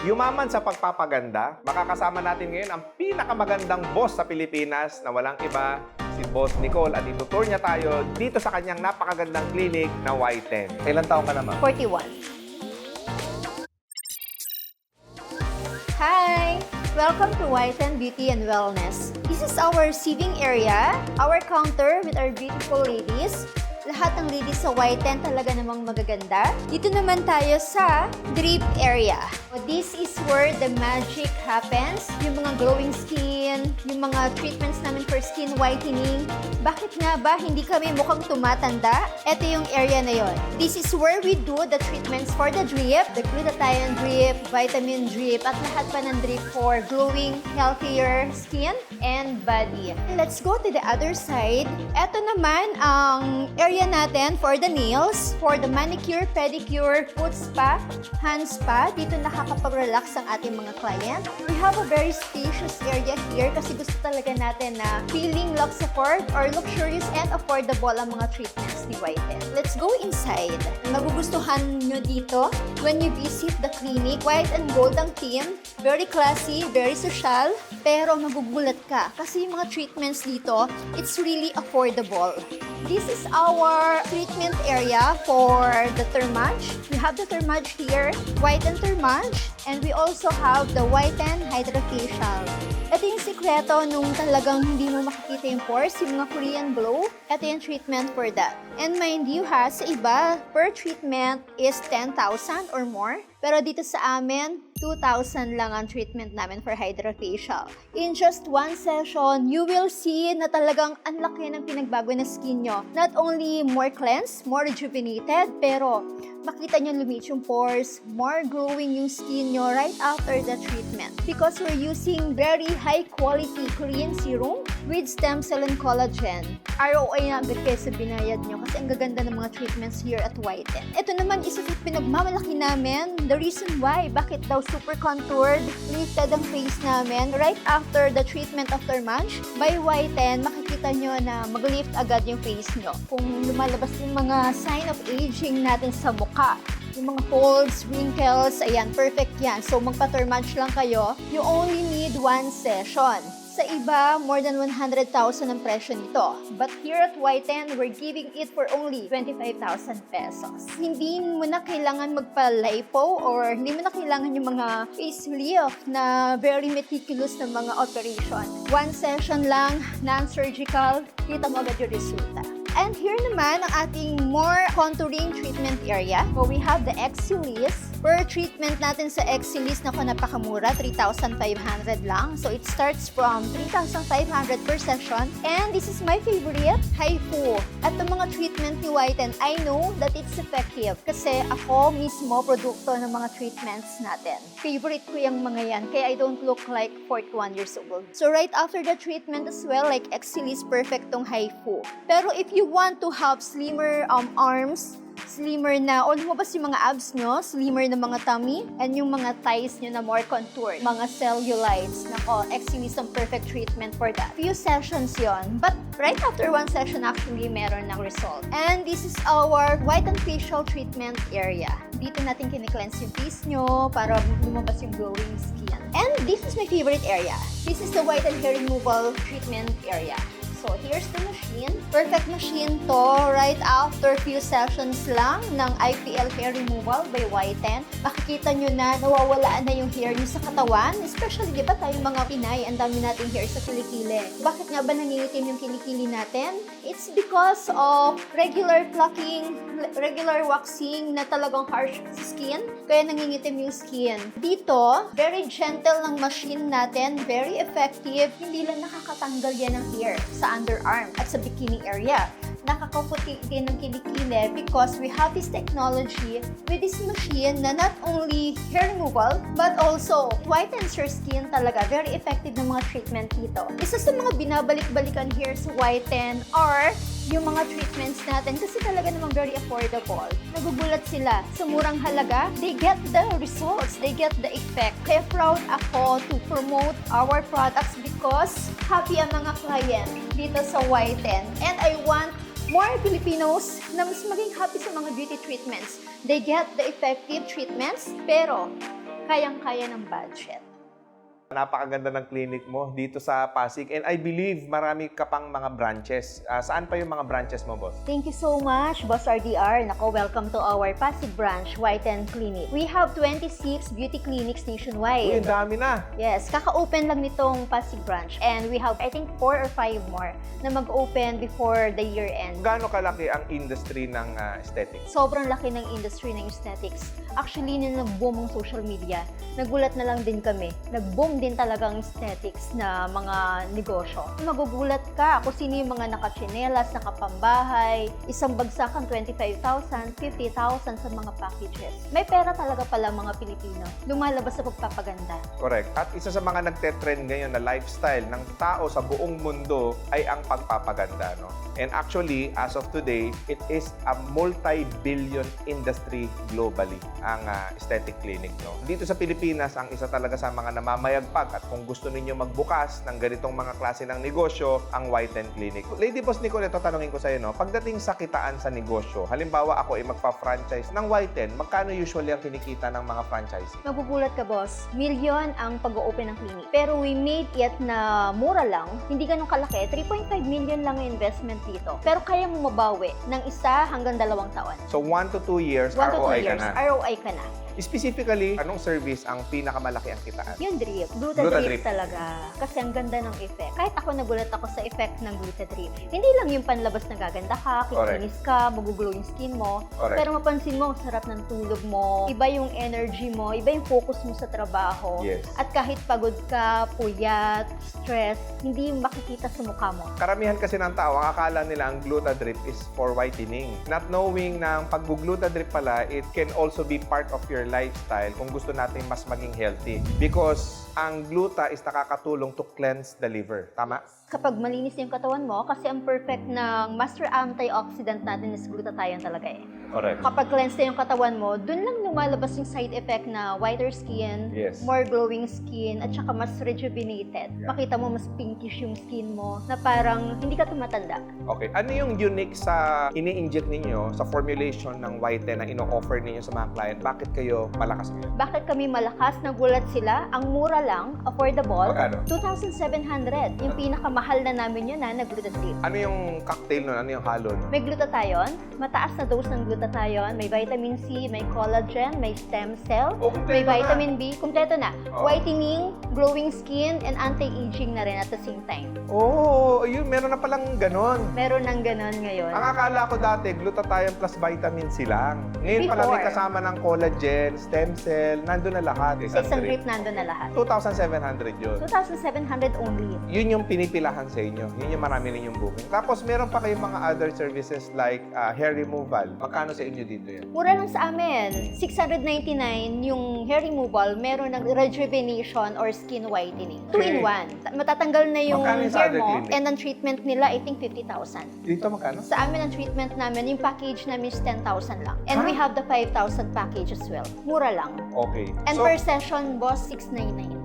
Yumaman sa pagpapaganda, makakasama natin ngayon ang pinakamagandang boss sa Pilipinas na walang iba, si Boss Nicole at itutour niya tayo dito sa kanyang napakagandang clinic na Y10. Ilan taong ka naman? 41. Hi! Welcome to Whiten Beauty and Wellness. This is our receiving area, our counter with our beautiful ladies. Lahat ng ladies sa Whiten talaga namang magaganda. Dito naman tayo sa drip area. This is where the magic happens. Yung mga glowing skin, yung mga treatments namin for skin whitening. Bakit nga ba hindi kami mukhang tumatanda? Ito yung area na yon. This is where we do the treatments for the drip, the glutathione drip, vitamin drip, at lahat pa ng drip for glowing, healthier skin and body. Let's go to the other side. Ito naman ang area natin for the nails, for the manicure, pedicure, foot spa, hand spa. Dito nakakapag-relax ang ating mga client. We have a very spacious area here kasi gusto talaga natin na feeling luxurious or luxurious and affordable ang mga treatments ni Whiten. Let's go inside. Magugustuhan nyo dito when you visit the clinic. White and Gold ang team. Very classy, very social, pero magugulat ka kasi yung mga treatments dito, it's really affordable. This is our treatment area for the Thermage. We have the Thermage here, white and Thermage, and we also have the white and Hydrofacial. Ito yung sikreto nung talagang hindi mo makikita yung pores, yung mga Korean glow. Ito yung treatment for that. And mind you ha, sa iba, per treatment is 10,000 or more. Pero dito sa amin, 2,000 lang ang treatment namin for hydrofacial. In just one session, you will see na talagang ang laki ng pinagbago ng skin nyo. Not only more cleansed, more rejuvenated, pero makita nyo lumit yung pores, more glowing yung skin nyo right after the treatment. Because we're using very high quality Korean serum with stem cell and collagen. ROI na agad kayo sa binayad nyo kasi ang gaganda ng mga treatments here at Whiten. Ito naman isa sa pinagmamalaki namin, the reason why, bakit daw super contoured, lifted ang face namin right after the treatment of Thermage. By Whiten, makikita nyo na mag-lift agad yung face nyo. Kung lumalabas yung mga sign of aging natin sa mukha, yung mga folds, wrinkles, ayan, perfect yan. So, magpa-thermage lang kayo. You only need one session. Sa iba, more than 100,000 ang presyo nito. But here at Whiten, we're giving it for only 25,000 pesos. Hindi mo na kailangan magpa-lipo or hindi mo na kailangan yung mga facelift na very meticulous na mga operation. One session lang, non-surgical, kita mo agad yung resulta. And here naman ang ating more contouring treatment area. So we have the Exilis. Per treatment natin sa Exilis, naku, napakamura, 3,500 lang. So it starts from 3,500 per session. And this is my favorite, Haifu. At ang mga treatment ni Whiten, I know that it's effective kasi ako mismo produkto ng mga treatments natin. Favorite ko yung mga yan, kaya I don't look like 41 years old. So right after the treatment as well, like Exilis, perfect tong Haifu. Pero if you want to have slimmer um, arms, slimmer na, o lumabas yung mga abs nyo, slimmer na mga tummy, and yung mga thighs nyo na more contoured, mga cellulites. Nako, Exilis ang perfect treatment for that. Few sessions yon but right after one session, actually, meron ng result. And this is our white and facial treatment area. Dito natin kinikleanse yung face nyo para lumabas yung glowing skin. And this is my favorite area. This is the white and hair removal treatment area. So, here's the machine. Perfect machine to right after few sessions lang ng IPL hair removal by Whiten. Makikita nyo na nawawalaan na yung hair nyo sa katawan. Especially, di ba tayo mga Pinay, ang dami nating hair sa kilikili. Bakit nga ba nangingitim yung kilikili natin? It's because of regular plucking, regular waxing na talagang harsh skin. Kaya nangingitim yung skin. Dito, very gentle ng machine natin. Very effective. Hindi lang nakakatanggal yan ng hair sa underarm at sa bikini area. Nakakaputi din ng kilikili because we have this technology with this machine na not only hair removal but also whitens your skin talaga. Very effective ng mga treatment dito. Isa sa mga binabalik-balikan here sa Whiten are yung mga treatments natin kasi talaga namang very affordable. Nagugulat sila sa murang halaga. They get the results. They get the effect. Kaya proud ako to promote our products because happy ang mga client dito sa Whiten. And I want more Filipinos na mas maging happy sa mga beauty treatments. They get the effective treatments, pero kayang-kaya ng budget. Napakaganda ng clinic mo dito sa Pasig. And I believe marami ka pang mga branches. Ah, saan pa yung mga branches mo, boss? Thank you so much, Boss RDR. Nako, welcome to our Pasig branch, Whiten Clinic. We have 26 beauty clinics Uy, nationwide. ang dami na. Yes, kaka-open lang nitong Pasig branch. And we have, I think, four or five more na mag-open before the year end. Gaano kalaki ang industry ng ah, aesthetics? Sobrang laki ng industry ng aesthetics. Actually, nung nag-boom ang social media, nagulat na lang din kami. Nag-boom din talaga ang aesthetics na mga negosyo. Magugulat ka kung sino yung mga nakachinelas, nakapambahay, isang bagsakan 25,000, 50,000 sa mga packages. May pera talaga pala mga Pilipino. Lumalabas sa pagpapaganda. Correct. At isa sa mga nagte-trend ngayon na lifestyle ng tao sa buong mundo ay ang pagpapaganda. No? And actually, as of today, it is a multi-billion industry globally, ang ah, aesthetic clinic. No? Dito sa Pilipinas, ang isa talaga sa mga namamayagpag at kung gusto ninyo magbukas ng ganitong mga klase ng negosyo, ang Whiten Clinic. Lady Boss Nicole, ito tanongin ko sa iyo, no? pagdating sa kitaan sa negosyo, halimbawa ako ay magpa-franchise ng Whiten, magkano usually ang kinikita ng mga franchise? Magugulat ka, boss. Milyon ang pag-open ng clinic. Pero we made it na mura lang. Hindi ganun kalaki. 3.5 million lang ang investment dito. Pero kaya mo mabawi ng isa hanggang dalawang taon. So, 1 to 2 years, 1 to 2 ROI years, ka na. ROI ka na. Specifically, anong service ang pinakamalaki ang kitaan? Yung drip, gluta, Gluta drip, drip. talaga. Kasi ang ganda ng effect. Kahit ako nagulat ako sa effect ng gluta drip. Hindi lang yung panlabas na gaganda ka, kikinis ka, magugulo yung skin mo. Correct. Pero mapansin mo, ang sarap ng tulog mo, iba yung energy mo, iba yung focus mo sa trabaho. Yes. At kahit pagod ka, puyat, stress, hindi makikita sa mukha mo. Karamihan kasi ng tao, ang akala nila ang gluta drip is for whitening. Not knowing na ang pag-gluta drip pala, it can also be part of your lifestyle kung gusto natin mas maging healthy. Because ang gluta is nakakatulong to cleanse the liver. Tama? Kapag malinis yung katawan mo, kasi ang perfect ng master antioxidant natin is glutathione talaga eh. Correct. Kapag cleanse na yung katawan mo, dun lang lumalabas yung side effect na whiter skin, Yes. more glowing skin, at saka mas rejuvenated. Yeah. Makita mo mas pinkish yung skin mo, na parang hindi ka tumatanda. Okay. Ano yung unique sa ini-inject ninyo sa formulation ng whiten na ino-offer ninyo sa mga client? Bakit kayo malakas ngayon? Bakit kami malakas? Nagulat sila. Ang mura lang, affordable, Magkano? 2,700. Yung pinakamahal na namin yun na, na glutathione. Ano yung cocktail nun? Ano yung halo nun? May glutathione, mataas na dose ng glutathione, may vitamin C, may collagen, may stem cell, Oh, may kumpleto na. vitamin B, kumpleto na. Oh. Whitening, glowing skin, and anti-aging na rin at the same time. Oh, yun, meron na palang ganon. Meron ng ganon ngayon. Ang akala ko dati, glutathione plus vitamin C lang. Ngayon pala may Before. kasama ng collagen, stem cell, nandun na lahat. Sa isang drip nandun na lahat. 2,700 yun. 2,700 only. Yun yung pinipilahan sa inyo. Yun yung marami rin yung booking. Tapos meron pa kayong mga other services like ah, hair removal. Magkano sa inyo dito yan? Mura lang sa amin. 699 yung hair removal, meron ng rejuvenation or skin whitening. Two in one. Ta- Matatanggal na yung Magkano yung sa hair other mo clinic? and ang treatment nila, I think 50,000. Dito magkano? Sa amin, ang treatment namin, yung package namin is 10,000 lang. And we have the 5,000 package as well. Mura lang. Okay. And so, per session, boss, 699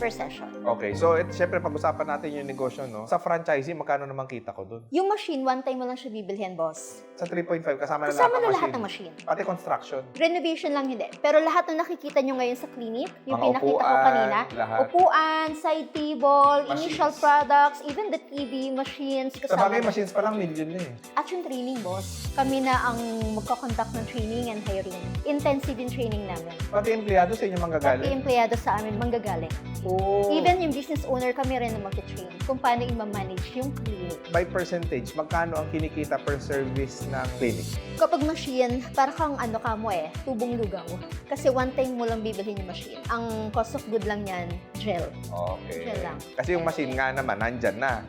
per session. okay. So, it, syempre, pag-usapan natin yung negosyo, no? Sa franchising, magkano naman kita ko dun? Yung machine, one time mo lang siya bibilhin, boss. Sa 3.5, kasama na Kasama lahat na ng lahat ng machine. Pati construction. Renovation lang hindi. Pero lahat na nakikita nyo ngayon sa clinic, yung Mga pinakita ko upuan, kanina, lahat. upuan, side table, initial Machines. products, even the TV, machines, Sa kasama bagay, machines pa lang, million na eh. At yung training, boss. Kami na ang magkakonduct ng training and hiring. Intensive yung training namin. Pati empleyado sa inyo Pati manggagaling. empleyado sa amin, manggagaling. Oh. Even yung business owner, kami rin na mag-train kung paano i-manage yung clinic. by percentage, magkano ang kinikita per service ng clinic? Kapag machine, para kang ano ka mo eh, tubong lugaw. Kasi one time mo lang bibilhin yung machine. Ang cost of good lang yan, gel. Okay. Yan lang. Kasi yung machine nga naman, nandyan na.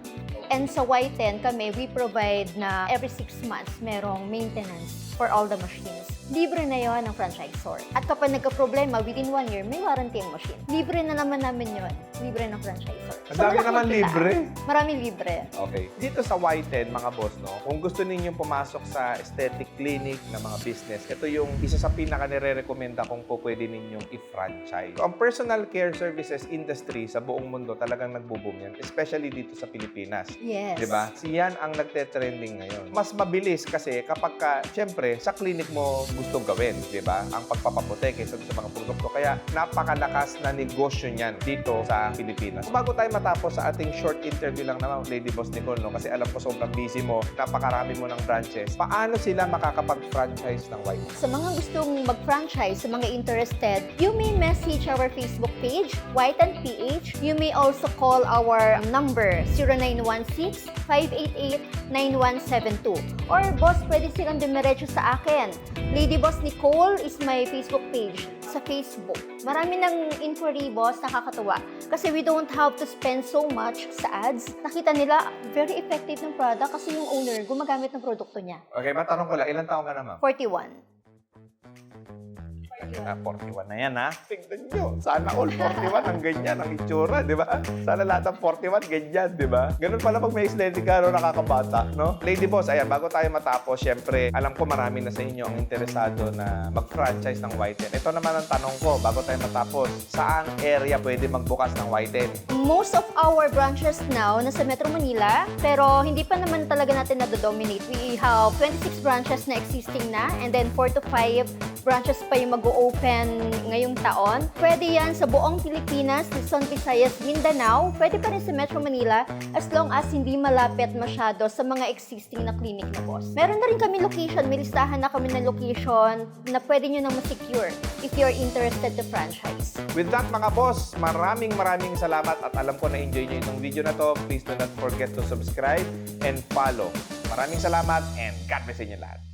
And sa Y10 kami, we provide na every six months merong maintenance for all the machines. Libre na yon ng franchisor. At kapag nagka-problema, within one year, may warranty ang machine. Libre na naman namin yon. libre ng franchisor. Ang dami malaki naman ang libre. Marami libre. Okay. Dito sa Y10, mga boss, no, kung gusto ninyong pumasok sa aesthetic clinic na mga business, ito yung isa sa pinaka nire-recommenda kung po pwede ninyong i-franchise. So, ang personal care services industry sa buong mundo talagang nagbo-boom yan, especially dito sa Pilipinas. Yes. Di ba? Siyan ang nagte-trending ngayon. Mas mabilis kasi kapag ka, syempre, sa clinic mo gustong gawin, di ba? Ang pagpapaputi kaysa sa mga produkto. Kaya napakalakas na negosyo niyan dito sa Pilipinas. Bago tayo matapos sa ating short interview lang naman, Lady Boss Nicole, no? kasi alam ko sobrang busy mo, napakarami mo ng branches. Paano sila makakapag-franchise ng White? Sa mga gustong mag-franchise, sa mga interested, you may message our Facebook page, White and PH. You may also call our number, 0916-588-9172. Or, boss, pwede silang dumiretso sa akin. Lady Boss Nicole is my Facebook page sa Facebook. Marami ng inquiry, boss, nakakatuwa. Kasi we don't have to spend so much sa ads. Nakita nila, very effective ng product kasi yung owner gumagamit ng produkto niya. Okay, matanong ko lang, ilan taong ka na, ma'am? 41. Ah, 41 na yan, ha? Tingnan nyo. Sana all 41 ang ganyan, ang itsura, di ba? Sana lahat ng 41 ganyan, di ba? Ganun pala pag may aesthetic ka, no, nakakabata, no? Lady Boss, ayan, bago tayo matapos, syempre, alam ko marami na sa inyo ang interesado na mag-franchise ng Whiten. Ito naman ang tanong ko, bago tayo matapos, saang area pwede magbukas ng Whiten? Most of our branches now nasa Metro Manila, pero hindi pa naman talaga natin na-dominate. We have 26 branches na existing na, and then 4 to 5 branches pa yung mag-open ngayong taon. Pwede yan sa buong Pilipinas, Luzon, Visayas, Mindanao. Pwede pa rin sa Metro Manila as long as hindi malapit masyado sa mga existing na clinic na boss. Meron na rin kami location, may listahan na kami ng location na pwede nyo nang ma-secure if you're interested to franchise. With that, mga boss, maraming maraming salamat at alam ko na enjoy nyo itong video na to. Please do not forget to subscribe and follow. Maraming salamat and God bless inyo lahat.